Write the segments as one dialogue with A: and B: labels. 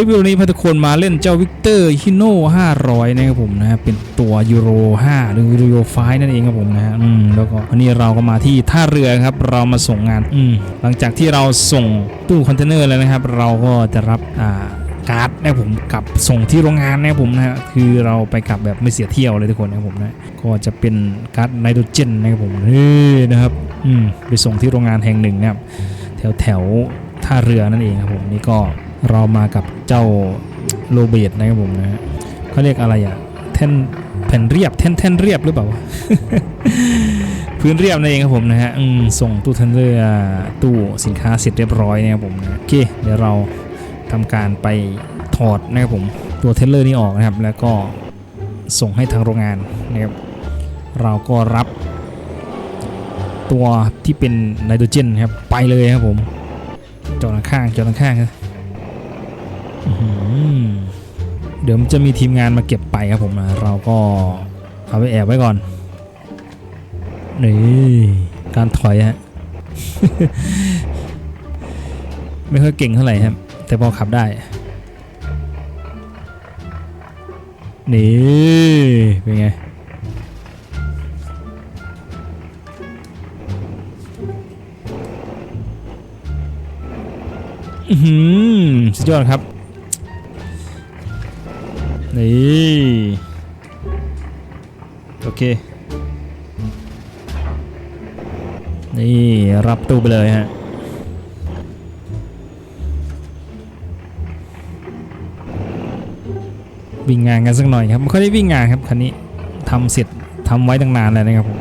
A: ลิปวิดีโอนี้พาทุกคนมาเล่นเจ้าวิกเตอร์ฮิโน่500 นะครับผมนะฮะเป็นตัวยูโร 5 หรือยูโรไฟนั่นเองครับผมนะฮะอืมแล้วก็วันนี้เราก็มาที่ท่าเรือครับ เรามาส่งงานอืมหลังจากที่เราส่งตู้คอนเทนเนอร์แล้วนะครับ เราก็จะรับอ่าการ์ดนะครับผมกลับส่งที่โรงงานนะครับผมนะฮะคือเราไปกลับแบบไม่เสียเที่ยวเลยทุกคนนะครับผมนะก็จะเป็นการ์ดไนโตรเจนนะครับผมนี่นะครับอืมไปส่งที่โรงงานแห่งหนึ่งนะครับแถวแถวท่าเรือนั่นเองครับผมนี่ก็ เรามากับเจ้าโรเบิร์ตนะครับผมนะฮะเขาเรียกอะไรอะแท่นแผ่นเรียบแท่นแท่นเรียบหรือเปล่าพื้นเรียบนั่นเองครับผมนะฮะส่งตู้เทนเรือตู้สินค้าเสร็จเรียบร้อยนะครับผมนะโอเคเดี๋ยวเราทำการไปถอดนะครับผมตัวเทนเลอร์นี้ออกนะครับ แล้วก็ส่งให้ทางโรงงานนะครับเราก็รับตัวที่เป็นไนโตรเจนครับไปเลยครับผมจอดข้างจอดข้างครับ เดี๋ยวจะมีทีมงานมาเก็บไปครับผมนะเราก็เอาไปแอบไว้ก่อน นี่การถอยฮะ ไม่ค่อยเก่งเท่าไหร่ครับ แต่พอขับได้ นี่ เป็นไงอือหือสุดยอดครับ นี่โอเค นี่รับตู้ไปเลยฮะวิ่งงานกันสักหน่อยครับไม่ค่อยได้วิ่งงานครับคันนี้ทำเสร็จทำไว้ตั้งนานแล้วนะครับผม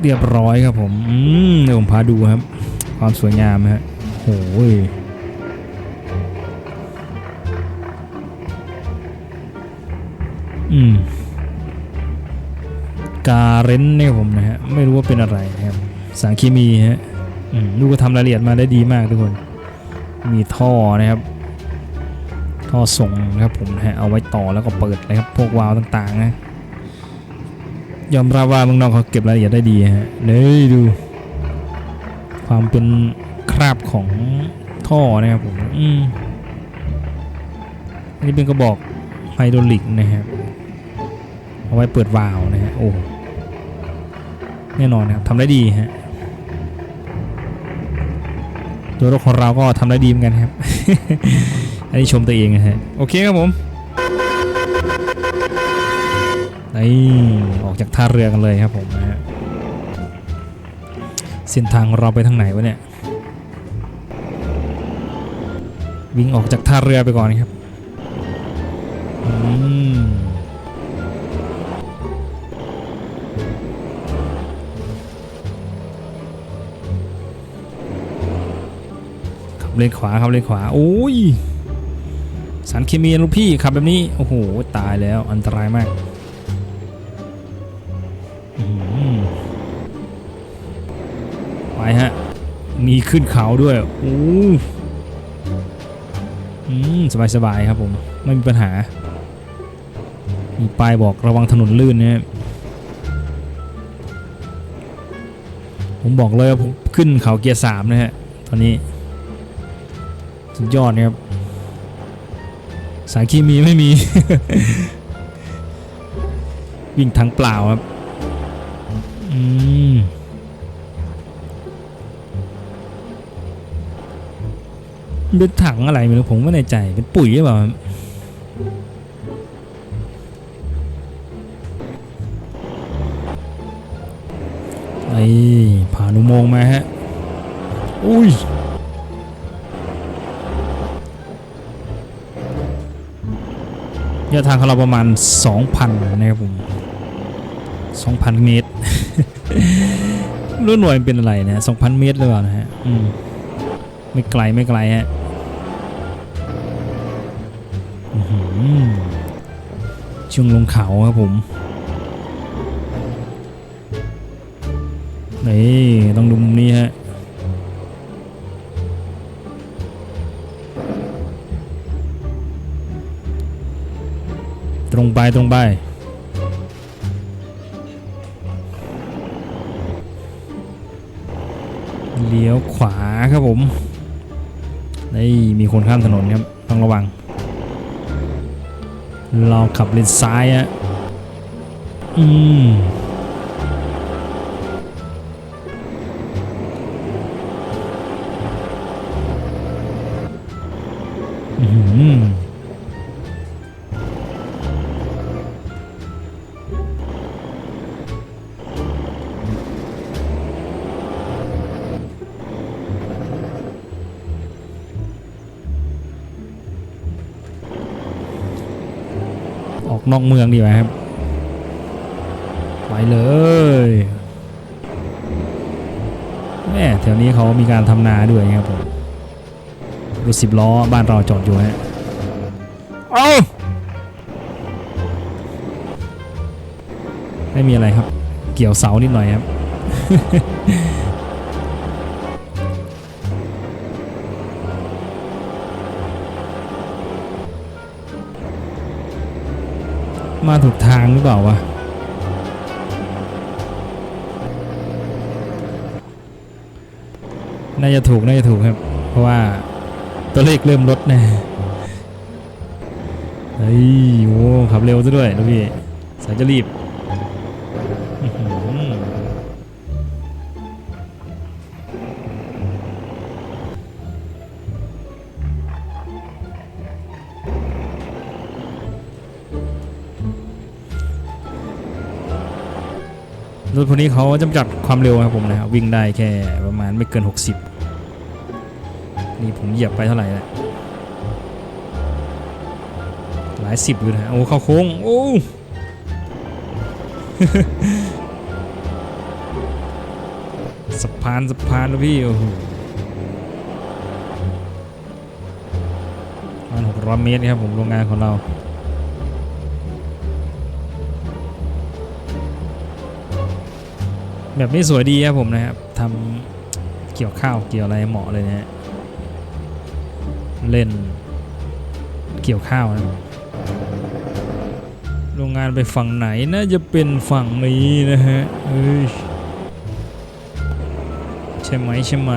A: เรียบร้อยครับผมอืมเดี๋ยวผมพาดูครับ ความสวยงามฮะโอ้ย อืม การเรนเนี่ยผมนะฮะ ไม่รู้ว่าเป็นอะไรนะครับ สารเคมีฮะอืมลูกก็ทำรายละเอียดมาได้ดีมากทุกคน มีท่อนะครับ ท่อส่งนะครับผมนะฮะ เอาไว้ต่อแล้วก็เปิดเลยครับ พวกวาล์วต่างๆนะ ยอมรับว่าเมืองนอกเขาเก็บรายละเอียดได้ดีฮะเลยดู ความเป็นคราบของท่อนะครับผม อืมอันนี้เป็นกระบอกไฮดรอลิกนะครับ เอาไว้เปิดวาล์วนะฮะโอ้แน่นอนนะครับทำได้ดีฮะตัวรถของเราก็ทำได้ดีเหมือนกันครับ อันนี้ชมตัวเองนะฮะโอเคครับผมนี่ออกจากท่าเรือกันเลยครับผมนะฮะเส้นทางของเราไปทางไหนวะเนี่ยวิ่งออกจากท่าเรือไปก่อนครับอืม เลนขวาขับเลนขวาโอ้ยสารเคมีลูกพี่ขับแบบนี้โอ้โหตายแล้วอันตรายมากไปฮะมีขึ้นเขาด้วยโอ้สบายสบายครับผมไม่มีปัญหา มีป้ายบอกระวังถนนลื่นนี่ยผมบอกเลยว่าผมขึ้นเขาเกียร์สามนะฮะตอนนี้ สุดยอดนะครับ สายเคมีไม่มี วิ่งทางเปล่าครับ อืมเป็นถังอะไรไม่รู้ผมไม่แน่ใจ เป็นปุ๋ยหรือเปล่าไอ้ผ่านอุโมงค์มาฮะ อุ้ย ระยะทางของเราประมาณ 2,000 นะครับผม 2,000 เมตรรู้หน่วยเป็นอะไรนะ2,000 เมตรหรือเปล่านะฮะอืมไม่ไกลไม่ไกลฮะช่วงลงเขาครับผมนี่ต้องดูมุมนี้ฮะ ตรงไปตรงไป เลี้ยวขวาครับผมนี่มีคนข้ามถนนครับ ต้องระวัง เราขับเลนซ้ายอะอืม นอกเมืองดีกว่าครับ ไปเลยแม่แถวนี้เขามีการทำนาด้วยครับผมรถสิบล้อบ้านเราจอดอยู่ฮะเอาไม่มีอะไรครับ เกี่ยวเสานิดหน่อยครับ มาถูกทางหรือเปล่าวะน่าจะถูกน่าจะถูกครับ เพราะว่าตัวเลขเริ่มลดแน่เฮ้ยโอ้ขับเร็วซะด้วยลูกพี่สายจะรีบ รถพวกนี้เขาจำกัดความเร็วครับผมนะครับวิ่งได้แค่ประมาณไม่เกิน 60 นี่ผมเหยียบไปเท่าไหร่แล้วหลายสิบอยู่นะโอ้เข้าโค้งโอ้สะพานสะพานนะพี่โอ้โหประมาณหกร้อยเมตรครับผมโรงงานของเรา แบบนี้สวยดีครับผมนะครับทำเกี่ยวข้าวเกี่ยวอะไรเหมาะเลยนะฮะเล่นเกี่ยวข้าวนะโรงงานไปฝั่งไหนน่าจะเป็นฝั่งนี้นะฮะเอ้ยใช่ไหมใช่ไหม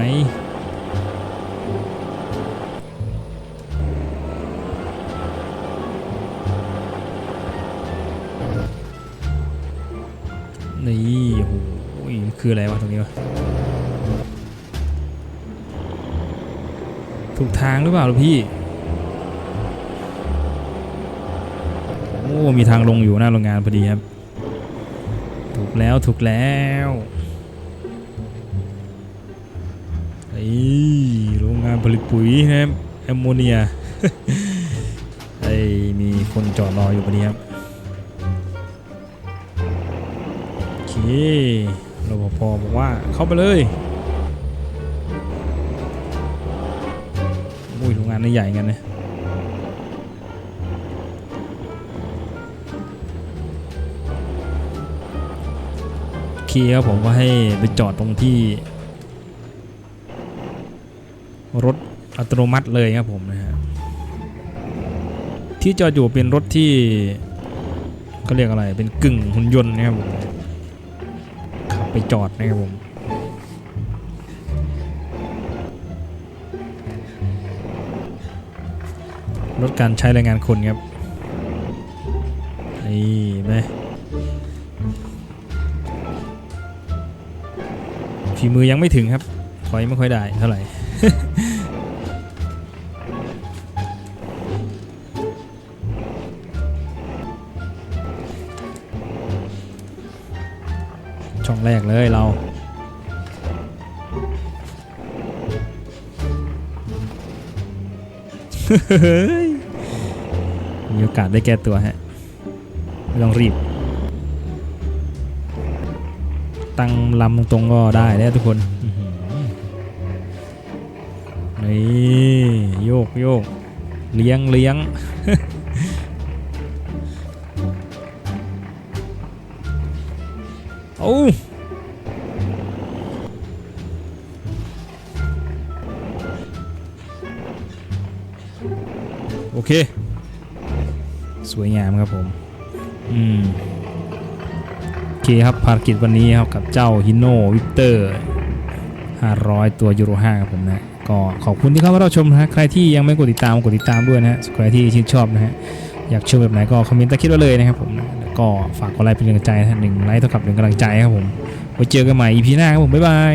A: โหคืออะไรวะตรงนี้วะถูกทางหรือเปล่าพี่ โอ้ มีทางลงอยู่หน้าโรงงานพอดีครับ ถูกแล้วถูกแล้วไอ้โรงงานผลิตปุ๋ยนะครับแอมโมเนียไอ้มีคนจอดรออยู่พอดีครับโอเค รปภบอกว่าเข้าไปเลยอุ้ยโรงงานนี่ใหญ่กันนะโอเคครับผมก็ให้ไปจอดตรงที่ รถอัตโนมัติเลยครับผมนะฮะที่จอดอยู่เป็นรถที่ก็เรียกอะไรเป็นกึ่งหุ่นยนต์นะครับผม ไปจอดนะครับผมลดการใช้แรงงานคนครับนี่ไหมฝีมือยังไม่ถึงครับ ถอยไม่ค่อยได้เท่าไหร่ ช่องแรกเลยเรามีโอกาสได้แก้ตัวฮะไม่ต้องรีบ ตั้งลำตรงๆก็ได้แล้วทุกคนนี่โยกโยกเลี้ยงเลี้ยง โอ้โอเค สวยงามครับผม อืม โอเคครับภารกิจวันนี้ครับกับเจ้าฮิโนวิกเตอร์ 500 ตัวยูโร5ครับผมนะ ก็ขอบคุณที่เข้ามารับชมนะฮะ ใครที่ยังไม่กดติดตามกดติดตามด้วยนะฮะ ใครที่ชื่นชอบนะฮะ อยากชมแบบไหนก็คอมเมนต์ใต้คลิปไว้เลยนะครับผมนะ ก็ฝากกดไลค์เป็นกำลังใจหนึ่งไลค์เท่ากับหนึ่งกำลังใจครับผมไว้เจอกันใหม่ EP หน้าครับผมบ๊ายบาย